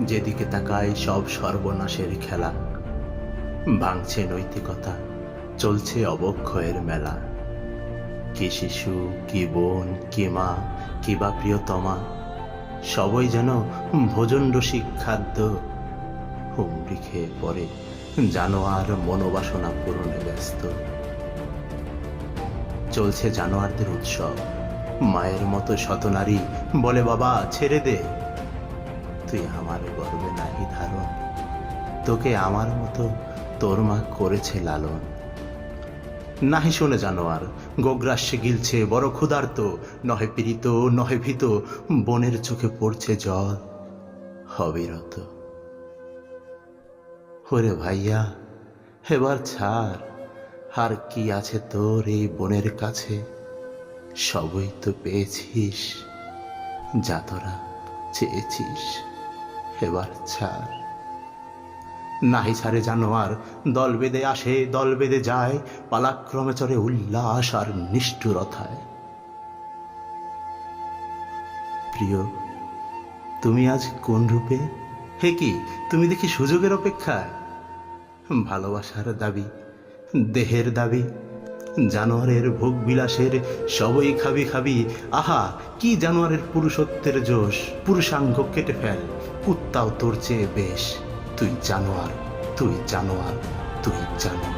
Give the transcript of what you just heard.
যেদিকে তাকায় সব সর্বনাশের খেলা। ভাঙছে নৈতিকতা, চলছে অবক্ষয়ের মেলা। কি শিশু, কি বোন, কি মা, কি বা প্রিয়তমা, সবই যেন ভোজন রসিক খাদ্য। হুমড়ি খেয়ে পড়ে জানোয়ার মনোবাসনা পূরণে ব্যস্ত। চলছে জানোয়ারদের উৎসব, মায়ের মতো শতনারী বলে, বাবা, ছেড়ে দে। তুই আমার গর্বে নাহি ধারণ। তোকে আমার মতো তোর মা করেছে লালন। নাহি শোনে জানোয়ার, গোগ্রাসে গিলছে বড় ক্ষুধার্ত, নহে পীড়িত, নহে ভীত, বনের চোখে পড়ছে জল, অবিরত। ওরে ভাইয়া, এবার ছাড়, আর কি আছে তোর এই বনের কাছে? সবই তো পেয়েছিস, যা তোরা চেয়েছিস। এবার ছাড়। নাহি ছাড়ে জানোয়ার, দল বেঁধে আসে, দল বেঁধে যায়, পালাক্রমে চড়ে উল্লাস আর নিষ্ঠুরতায়। প্রিয়, তুমি আজ কোন রূপে? হে কি, তুমি দেখি সুযোগের অপেক্ষায়। ভালোবাসার দাবি, দেহের দাবি জানোয়ারের ভোগ বিলাসের সবই খাবি খাবি। আহা, কি জানোয়ারের পুরুষত্বের জোশ। পুরুষাঙ্গ কেটে ফেল, কুত্তাও তোর চেয়ে বেশ। তুই জানোয়ার তুই জানোয়ার তুই জানোয়ার।